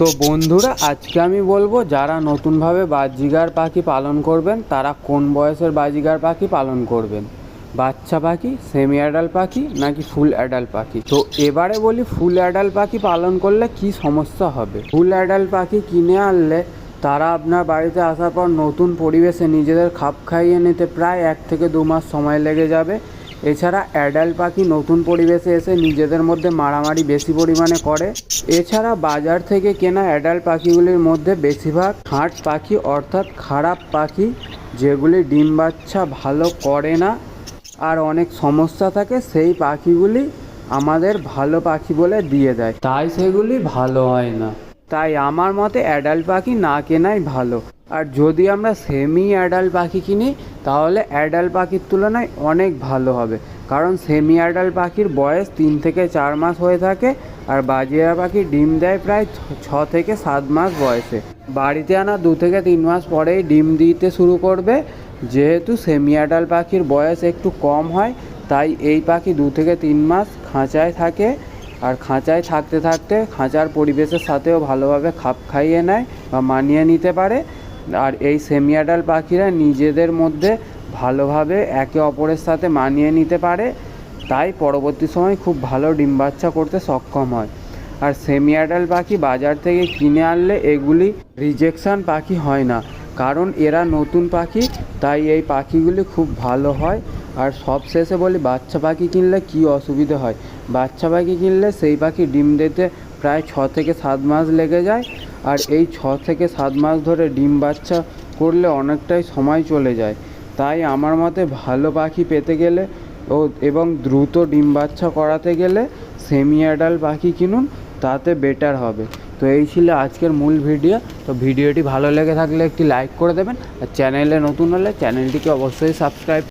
তো বন্ধুরা, আজকে আমি বলব যারা নতুনভাবে বাজিগার পাখি পালন করবেন, তারা কোন বয়সের বাজিগার পাখি পালন করবেন? বাচ্চা পাখি সেমি অ্যাডাল পাখি, নাকি ফুল অ্যাডাল পাখি? তো এবারে বলি ফুল অ্যাডাল পাখি পালন করলে কি সমস্যা হবে? ফুল অ্যাডাল পাখি কিনে আনলে তারা আপনার বাড়িতে আসার পর নতুন পরিবেশে নিজেদের খাপ খাইয়ে নিতে প্রায় এক থেকে দু মাস সময় লেগে যাবে। এছাড়া অ্যাডাল্ট পাখি নতুন পরিবেশে এসে নিজেদের মধ্যে মারামারি বেশি পরিমাণে করে। এছাড়া বাজার থেকে কেনা অ্যাডাল্ট পাখিগুলির মধ্যে বেশিরভাগ হাট পাখি অর্থাৎ খারাপ পাখি যেগুলি ডিম বাচ্চা ভালো করে না। আর অনেক সমস্যা থাকে সেই পাখিগুলি আমাদের ভালো পাখি বলে দিয়ে দেয়। তাই সেগুলি ভালো হয় না। তাই আমার মতে অ্যাডাল্ট পাখি না কেনাই ভালো। আর যদি আমরা সেমি অ্যাডাল্ট পাখি কিনি, তাহলে অ্যাডাল্ট পাখির তুলনায় অনেক ভালো হবে। কারণ সেমি অ্যাডাল্ট পাখির বয়স তিন থেকে চার মাস হয়ে থাকে, আর বাজিয়া পাখি ডিম দেয় প্রায় ছ- থেকে সাত মাস বয়সে। বাড়িতে আনা দু থেকে তিন মাস পরেই ডিম দিতে শুরু করবে। যেহেতু সেমি অ্যাডাল্ট পাখির বয়স একটু কম হয়, তাই এই পাখি দু থেকে তিন মাস খাঁচায় থাকে। আর খাঁচায় থাকতে থাকতে খাঁচার পরিবেশের সাথেও ভালোভাবে খাপ খাইয়ে নেয় বা মানিয়ে নিতে পারে। আর এই সেমিয়াডাল পাখিরা নিজেদের মধ্যে ভালোভাবে একে অপরের সাথে মানিয়ে নিতে পারে, তাই পরবর্তী সময় খুব ভালো ডিম বাচ্চা করতে সক্ষম হয়। আর সেমি অ্যাডাল্ট পাখি বাজার থেকে কিনে আনলে এগুলি রিজেকশান পাখি হয় না, কারণ এরা নতুন পাখি, তাই এই পাখিগুলি খুব ভালো হয়। আর সব শেষে বলি, বাচ্চা পাখি কিনলে কি অসুবিধে হয়? বাচ্চা পাখি কিনলে সেই পাখি ডিম দিতে প্রায় ছ থেকে সাত মাস লেগে যায় আর এই ছ থেকে সাত মাস ধরে ডিম বাচ্চা করলে অনেকটাই সময় চলে যায়। তাই আমার মতে ভালো পাখি পেতে গেলে ও এবং দ্রুত ডিম বাচ্চা করাতে গেলে সেমি অ্যাডাল্ট পাখি কিনুন, তাতে বেটার হবে। তো এই ছিল আজকের মূল ভিডিও। তো ভিডিওটি ভালো লেগে থাকলে একটি লাইক করে দেবেন। আর চ্যানেলে নতুন হলে চ্যানেলটিকে অবশ্যই সাবস্ক্রাইব